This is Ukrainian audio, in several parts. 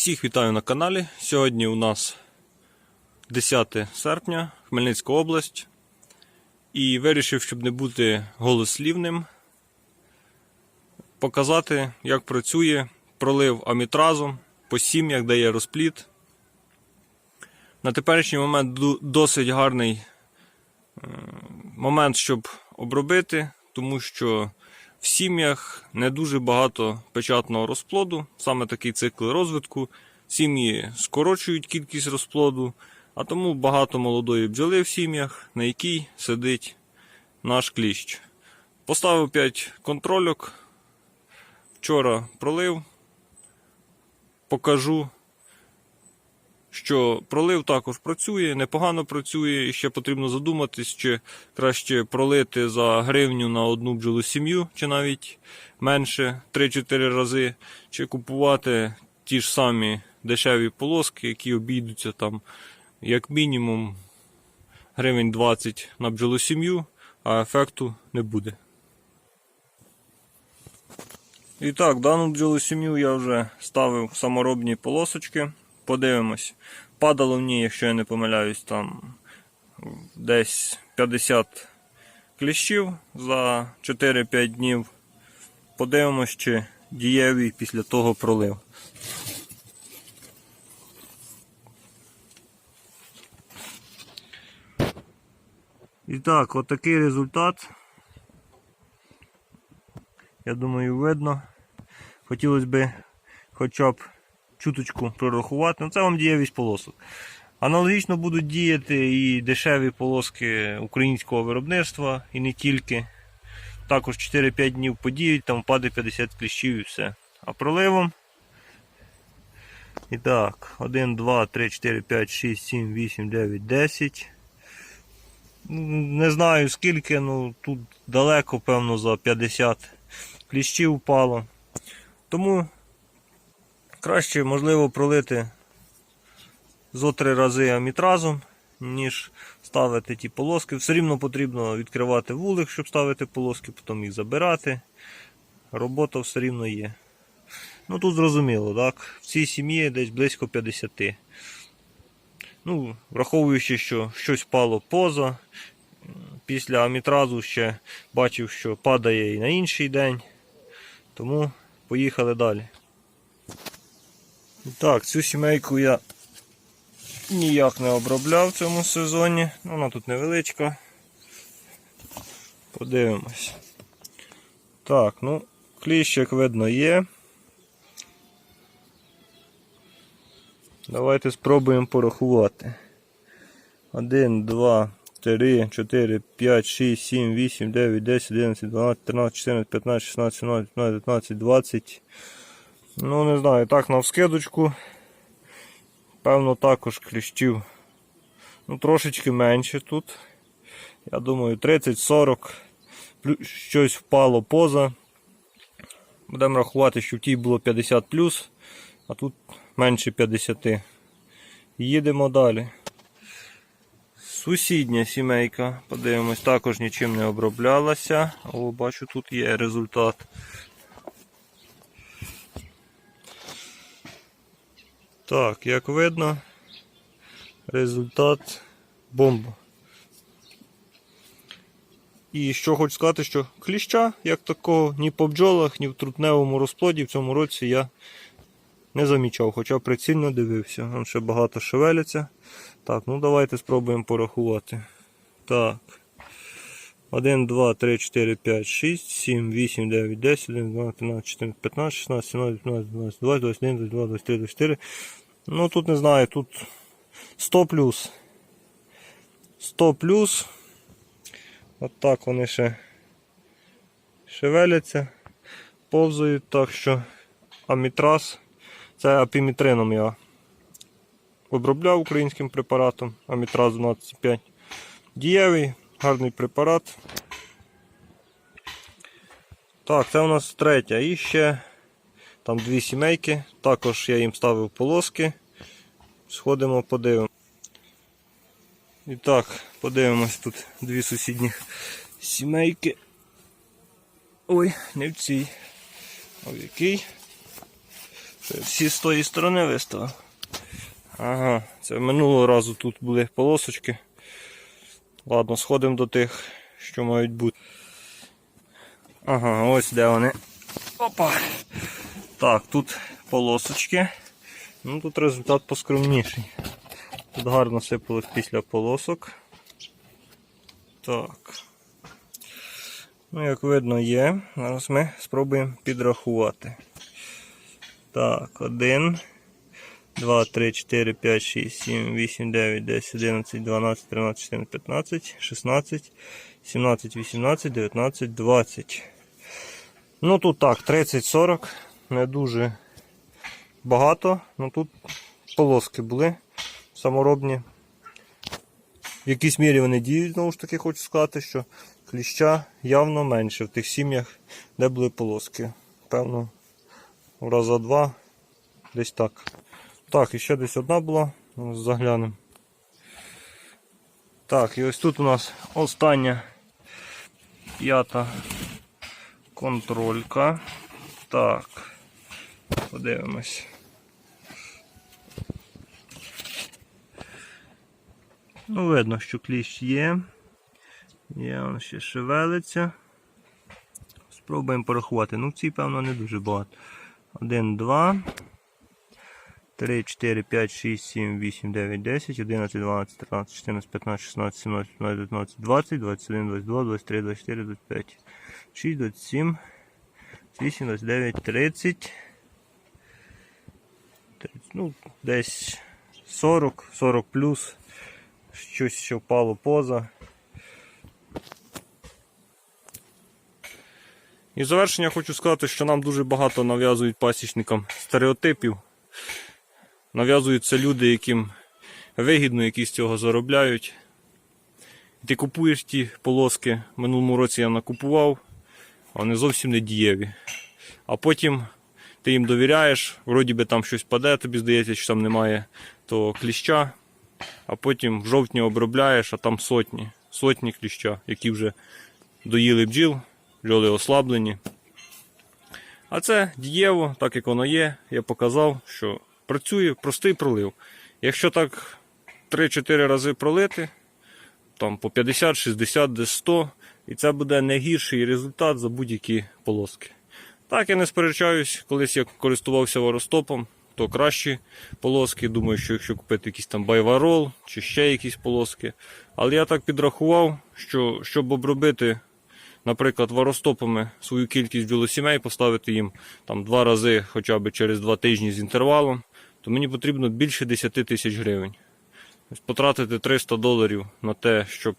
Всіх вітаю на каналі. Сьогодні у нас 10 серпня, Хмельницька область. І вирішив, щоб не бути голослівним, показати, як працює пролив амітразом по сім'ях, де є розпліт. На теперішній момент досить гарний момент, щоб обробити, тому що в сім'ях не дуже багато печатного розплоду, саме такий цикл розвитку. Сім'ї скорочують кількість розплоду, а тому багато молодої бджоли в сім'ях, на якій сидить наш кліщ. Поставив 5 контрольок. Вчора пролив. Покажу, що пролив також працює, непогано працює, і ще потрібно задуматись, чи краще пролити за гривню на одну бджолу сім'ю, чи навіть менше 3-4 рази, чи купувати ті ж самі дешеві полоски, які обійдуться там як мінімум гривень 20 на бджолу сім'ю, а ефекту не буде. І так, дану бджолу сім'ю я вже ставив саморобні полосочки. Подивимось. Падало в ній, якщо я не помиляюсь, там десь 50 кліщів за 4-5 днів. Подивимось, чи дієвий після того пролив. І так, отакий результат. Я думаю, видно. Хотілося б хоча б чуточку прорахувати. Ну, це вам дієвість полосок. Аналогічно будуть діяти і дешеві полоски українського виробництва, і не тільки. Також 4-5 днів подіють, там впаде 50 кліщів і все. А проливом. І так, 1, 2, 3, 4, 5, 6, 7, 8, 9, 10. Ну, Не знаю скільки, ну тут далеко, певно, за 50 кліщів впало. Тому краще, можливо, пролити зо три рази амітразом, ніж ставити ті полоски. Все рівно потрібно відкривати вулик, щоб ставити полоски, потім їх забирати. Робота все рівно є. Ну тут зрозуміло, так? В цій сім'ї десь близько 50. Ну, враховуючи, що щось впало поза. Після амітразу ще бачив, що падає і на інший день. Тому поїхали далі. Так, цю сімейку я ніяк не обробляв в цьому сезоні. Вона тут невеличка. Подивимось. Так, ну, кліщ, як видно, є. Давайте спробуємо порахувати. 1, 2, 3, 4, 5, 6, 7, 8, 9, 10, 11, 12, 13, 14, 15, 16, 17, 18, 19, 20. Ну, не знаю, так, на вскидочку. Певно, також кліщів. Ну, трошечки менше тут. Я думаю, 30-40. Плю- Щось впало поза. Будемо рахувати, що в тій було 50 а тут менше 50. Їдемо далі. Сусідня сімейка, подивимось, також нічим не оброблялася. О, бачу, тут є результат. Так, як видно, результат бомба. І що хочу сказати, що кліща, як такого, ні по бджолах, ні в трутневому розплоді в цьому році я не замічав, хоча прицільно дивився. Там ще багато шевеляться. Так, ну давайте спробуємо порахувати. Так. 1, 2, 3, 4, 5, 6, 7, 8, 9, 10, 11, 12, 13, 14, 15, 16, 17, 18, 19, 20, 21, 22, 23, 24. Ну тут не знаю, тут 100 плюс. 100 плюс. От так вони ще шевеляться, повзають, так що амітраз. Це апімітрином я обробляв українським препаратом Амітраз 12,5. Дієвий, гарний препарат. Так, це у нас третя. І ще там дві сімейки. Також я їм ставив полоски. Сходимо, подивимо. І так, подивимось тут дві сусідні сімейки. Ой, не в цій. В який? Всі з тої сторони виставив. Ага, це минулого разу тут були полосочки. Ладно, сходимо до тих, що мають бути. Ага, ось де вони. Опа. Так, тут полосочки. Ну тут результат поскромніший. Тут гарно сипалось після полосок. Так. Ну, як видно, є. Зараз ми спробуємо підрахувати. Так, 1, 2, 3, 4, 5, 6, 7, 8, 9, 10, 11, 12, 13, 14, 15, 16, 17, 18, 19, 20. Ну тут так, 30-40. Не дуже багато. Ну тут полоски були саморобні. В якійсь мірі вони діють, знову ж таки, хочу сказати, що кліща явно менше в тих сім'ях, де були полоски. Певно, в раза два, десь так. Так, і ще десь одна була, заглянемо. Так, і ось тут у нас остання п'ята контролька. Так, подивимось. Ну, видно, що кліщ є. Є, він ще шевелиться. Спробуємо порахувати. Ну, в цій, певно, не дуже багато. 1, 2, 3, 4, 5, 6, 7, 8, 9, 10, 11, 12, 13, 14, 15, 16, 17, 18, 19, 20, 21, 22, 23, 24, 25, 6, 27, 28, 29, 30. 30 ну, десь 40, 40 плюс. Щось ще впало поза. І завершення хочу сказати, що нам дуже багато нав'язують пасічникам стереотипів. Нав'язуються люди, яким вигідно, які з цього заробляють. Ти купуєш ті полоски. Минулому році я накупував, а вони зовсім не дієві. А потім ти їм довіряєш, вроді би там щось паде, тобі здається, що там немає того кліща, а потім в жовтні обробляєш, а там сотні, сотні кліща, які вже доїли бджіл, бджоли ослаблені. А це дієво, так як воно є, я показав, що працює простий пролив. Якщо так 3-4 рази пролити, там по 50, 60, десь 100, і це буде не гірший результат за будь-які полоски. Так, я не сперечаюсь, колись я користувався варостопом, то кращі полоски. Думаю, що якщо купити якийсь там байварол чи ще якісь полоски. Але я так підрахував, що щоб обробити, наприклад, варостопами свою кількість білосімей, поставити їм там два рази хоча б через два тижні з інтервалом, то мені потрібно більше 10 тисяч гривень. Потратити 300 доларів на те, щоб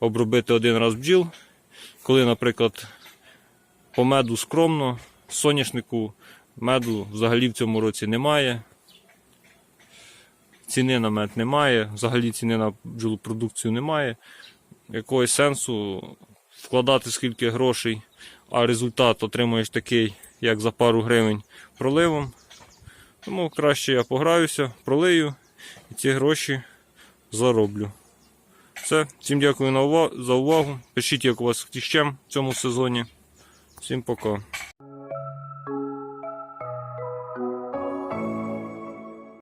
обробити один раз бджіл, коли, наприклад, по меду скромно, соняшнику меду взагалі в цьому році немає. Ціни на мед немає, взагалі ціни на бджолопродукцію немає. Якогось сенсу вкладати скільки грошей, а результат отримуєш такий, як за пару гривень проливом. Тому краще я пограюся, пролию і ці гроші зароблю. Все, всім дякую за увагу. Пишіть, як у вас тіщем в цьому сезоні. Всім пока.